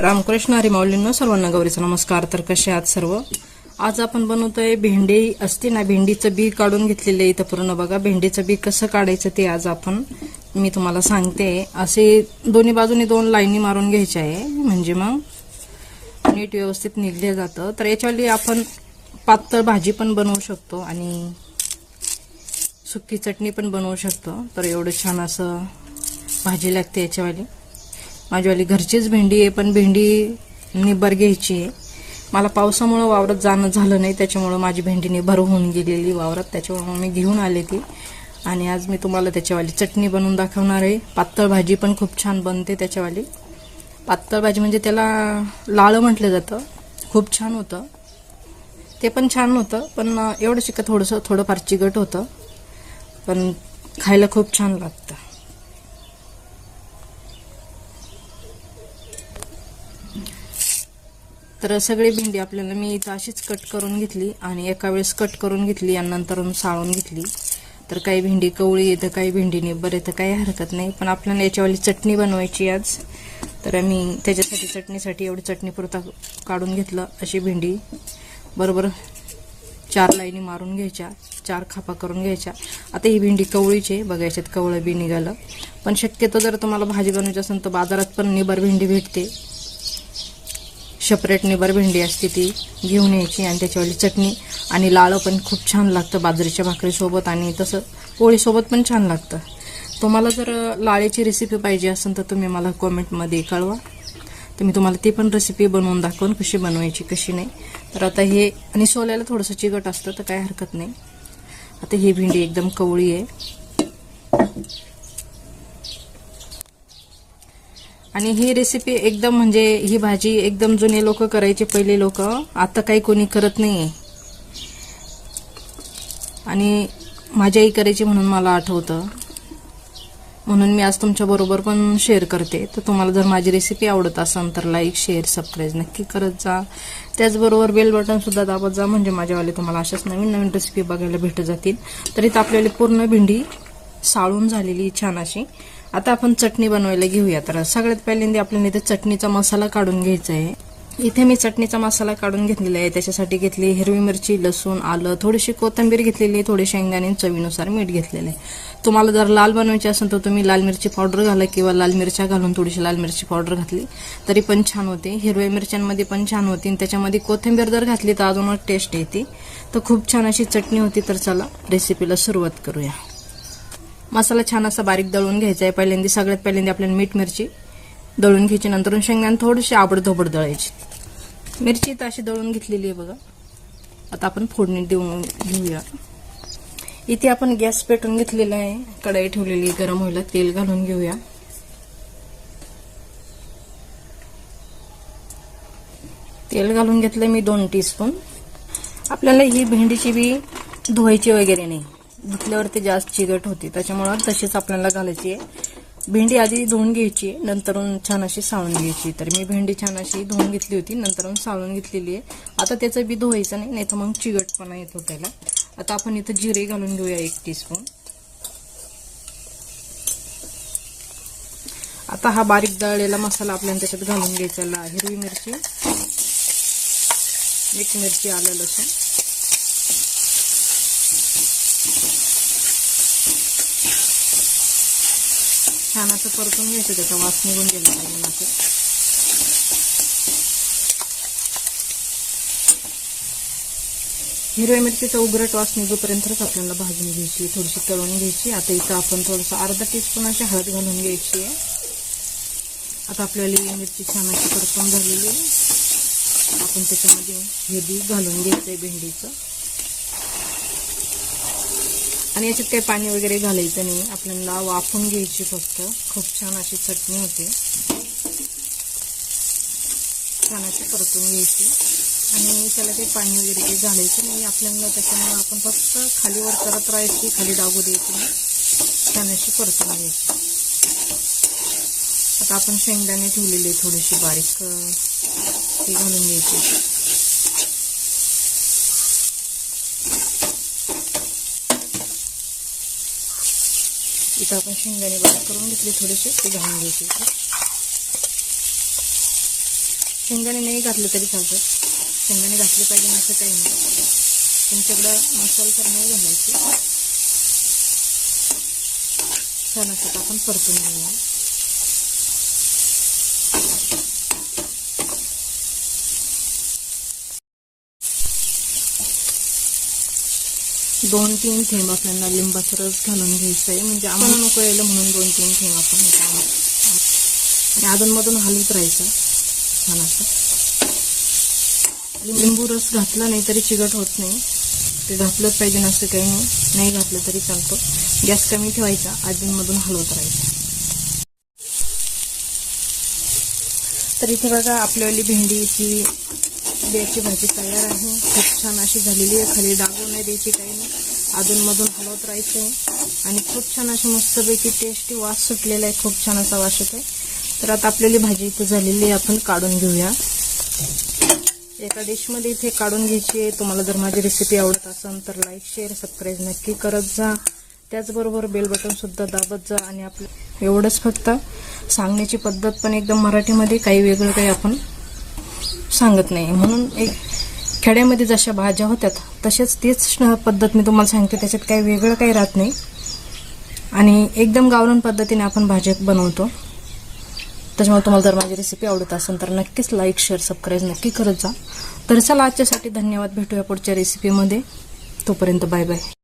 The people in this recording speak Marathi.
रामकृष्ण हरीमाऊलींना सर्वांना गौरीचा नमस्कार. तर कसे आहात सर्व? आज आपण बनवतोय भेंडी असते ना भेंडीचं बी काढून घेतलेलं आहे इथं पूर्ण बघा. भेंडीचं बी कसं काढायचं ते आज आपण मी तुम्हाला सांगते. असे दोन्ही बाजूने दोन लाईनी मारून घ्यायचे आहे. म्हणजे मग नीट व्यवस्थित निघले जातं. तर याच्यावाली आपण पातळ भाजी पण बनवू शकतो आणि सुकी चटणी पण बनवू शकतो. तर एवढं छान असं भाजी लागते याच्यावाली. माझीवाली घरचीच भेंडी आहे पण भेंडी निब्बर घ्यायची आहे. मला पावसामुळं वावरात जाणं झालं नाही त्याच्यामुळं माझी भेंडी निभर होऊन गेलेली वावरात. त्याच्यामुळं मी घेऊन आले ती. आणि आज मी तुम्हाला त्याच्यावाली चटणी बनवून दाखवणार आहे. पातळ भाजी पण खूप छान बनते त्याच्यावाली. पातळ भाजी म्हणजे त्याला लाळ म्हटलं जातं. खूप छान होतं. ते पण छान होतं पण एवढं शिकत थोडंसं थोडंफार चिकट होतं. पण खायला खूप छान लागतं. तर सगळी भेंडी आपल्याला मी इथं अशीच कट करून घेतली आणि एका वेळेस कट करून घेतली आणि नंतर साळून घेतली. तर काही भेंडी कवळी येतं काही भेंडी नाही बरं तर काही हरकत नाही. पण आपल्याला याच्यावाली चटणी बनवायची आज. तर मी त्याच्यासाठी चटणीसाठी एवढी चटणी पुरता काढून घेतलं अशी भेंडी. बरोबर चार लाईनी मारून घ्यायच्या चार खापा करून घ्यायच्या. आता ही भेंडी कवळीची आहे बघा याच्यात कवळं बी निघालं. पण शक्यतो जर तुम्हाला भाजी बनवायची असेल तर बाजारात पण निबर भेंडी भेटते. सेपरेट निबर भेंडी असते ती घेऊन यायची आणि त्याच्यावरली चटणी आणि लाळं पण खूप छान लागतं बाजरीच्या भाकरीसोबत आणि तसं पोळीसोबत पण छान लागतं. तुम्हाला जर लाळेची रेसिपी पाहिजे असेल तर तुम्ही मला कॉमेंटमध्ये कळवा. तर मी तुम्हाला ती पण रेसिपी बनवून दाखवून कशी बनवायची कशी नाही. तर आता हे आणि सोल्याला थोडंसं चिकट असतं तर काय हरकत नाही. आता ही भेंडी एकदम कवळी आहे. आणि ही रेसिपी एकदम म्हणजे ही भाजी एकदम जुने लोक करायचे पहिले लोक. आता काही कोणी करत नाही आणि माझी आई करायची म्हणून मला आठवतं. म्हणून मी आज तुमच्याबरोबर पण शेअर करते. तर तुम्हाला जर माझी रेसिपी आवडत असेल तर लाईक शेअर सबस्क्राईब नक्की करत जा. त्याचबरोबर बेल बटनसुद्धा दाबत जा म्हणजे माझ्यावाले तुम्हाला अशाच नवीन नवीन रेसिपी बघायला भेटत जातील. तर इथं आपल्याला पूर्ण भेंडी साळून झालेली छान अशी. आता आपण चटणी बनवायला घेऊया. तर सगळ्यात पहिल्यांदा आपल्याला इथे चटणीचा मसाला काढून घ्यायचा आहे. इथे मी चटणीचा मसाला काढून घेतलेला आहे. त्याच्यासाठी घेतली हिरवी मिरची लसूण आलं थोडीशी कोथिंबीर घेतलेली आहे. थोडी शेंगदाणे चवीनुसार मीठ घेतलेलं आहे. तुम्हाला जर लाल बनवायची असेल तर तुम्ही लाल मिरची पावडर घाला किंवा लाल मिरच्या घालून थोडीशी लाल मिरची पावडर घातली. तरी पण छान होते. हिरव्या मिरच्यांमध्ये पण छान होती. आणि त्याच्यामध्ये कोथिंबीर जर घातली तर अजूनच टेस्ट येते. तर खूप छान अशी चटणी होती. तर चला रेसिपीला सुरुवात करूया. मसाला छान असा बारीक दळून घ्यायचा आहे पहिल्यांदा सगळ्यात पहिल्यांदा आपल्याला मीठ मिरची दळून घ्यायची. नंतर शेंगदाणे थोडीशी आबडधोबड दळायची. मिरची तर अशी दळून घेतलेली आहे बघा. आता आपण फोडणी देऊन घेऊया. इथे आपण गॅस पेटून घेतलेला आहे. कढाई ठेवलेली गरम व्हायला. तेल घालून घेऊया. तेल घालून घेतलं मी दोन टीस्पून आपल्याला ही भेंडीची बी धुवायची वगैरे नाही. धुतल्यावर ते जास्त चिकट होती. त्याच्यामुळं तशीच आपल्याला घालायची आहे. भेंडी आधी धुवून घ्यायची नंतर छान अशी साळून घ्यायची. तर मी भेंडी छान अशी धुवून घेतली होती नंतर साळून घेतलेली आहे. आता त्याचं बी धुवायचं नाही नाही तर मग चिकटपणा येतो त्याला. आता आपण इथं जिरे घालून घेऊया एक टीस्पून आता हा बारीक दळलेला मसाला आपल्याला त्याच्यात घालून घ्यायचा हिरवी मिरची एक मिरची आलं लसूण. छान असं परतून घ्यायचं त्याचा वास निघून गेला पाहिजे असं हिरव्या मिरचीचा उग्रट वास निघूपर्यंतच आपल्याला भाजून घ्यायची थोडीशी तळून घ्यायची. आता इथं आपण थोडंसं अर्धा टीस्पून अशी हळद घालून घ्यायची आहे. आता आपल्याला ही मिरची छान अशी परतून झालेली आहे. आपण त्याच्यामध्ये हे बी घालून घ्यायचंय भेंडीचं. आणि याच्यात काही पाणी वगैरे घालायचं नाही. आपल्याला वाफून घ्यायची फक्त. खूप छान अशी चटणी होते. छान अशी परतून घ्यायची. आणि त्याला काही पाणी वगैरे काही घालायचं नाही. आपल्याला त्याच्यामुळे आपण फक्त खालीवर करत राहायची खाली दाबू द्यायची छान अशी परतून घ्यायची. आता आपण शेंगदाणे ठेवलेले थोडीशी बारीक. ते घालून घ्यायची. इथं आपण शेंगदाणे बारीक करून घेतले थोडेसे ते घालून घ्यायचे इथे. शेंगदाणे नाही घातले तरी चालतात. शेंगदाणे घातले पाहिजे असं काही नाही. तुमच्याकडं मसाला तर नाही घालायचे. छान असतात आपण परतून घेऊया. दोन तीन थेंब आपल्याला लिंबाचा रस घालून घ्यायचा आहे म्हणजे आम्हाला नको यायला म्हणून दोन तीन थेंब आपण आणि. अधूनमधून हलवत राहायचं. छान असं लिंबू रस घातला नाही तरी चिकट होत नाही. ते घातलंच पाहिजे नसतं काही नाही. नाही घातलं तरी चालतं. गॅस कमी ठेवायचा. अधूनमधून हलवत राहायचं. तर इथे बघा आपल्यावाली भेंडीची बियाची भाजी तयार आहे. खूप छान अशी झालेली आहे. खाली डागू नाही द्यायची काही नाही. अधूनमधून हलवत राहायचं आहे आणि खूप छान अशी मस्तपैकी टेस्टी वास सुटलेला आहे. खूप छान असा वास येत आहे तर आता आपल्याली भाजी इथे झालेली आहे. आपण काढून घेऊया. एका डिशमध्ये इथे काढून घ्यायची आहे. तुम्हाला जर माझी रेसिपी आवडत असेल तर लाईक शेअर सबस्क्राईब नक्की करत जा. त्याचबरोबर बेल बटनसुद्धा दाबत जा आणि आपलं एवढंच फक्त सांगण्याची पद्धत पण एकदम मराठीमध्ये काही वेगळं काही आपण सांगत नाही. म्हणून एक खेड्यामध्ये जशा भाज्या होत्यात तसेच तीच पद्धत मी तुम्हाला सांगते. त्याच्यात काही वेगळं काही राहत नाही. आणि एकदम गावरान पद्धतीने आपण भाज्या बनवतो. त्याच्यामुळे तुम्हाला जर माझी रेसिपी आवडत असेल तर नक्कीच लाईक शेअर सबस्क्राईब नक्की करत जा. तर चला आजच्यासाठी धन्यवाद. भेटूया पुढच्या रेसिपीमध्ये तोपर्यंत बाय बाय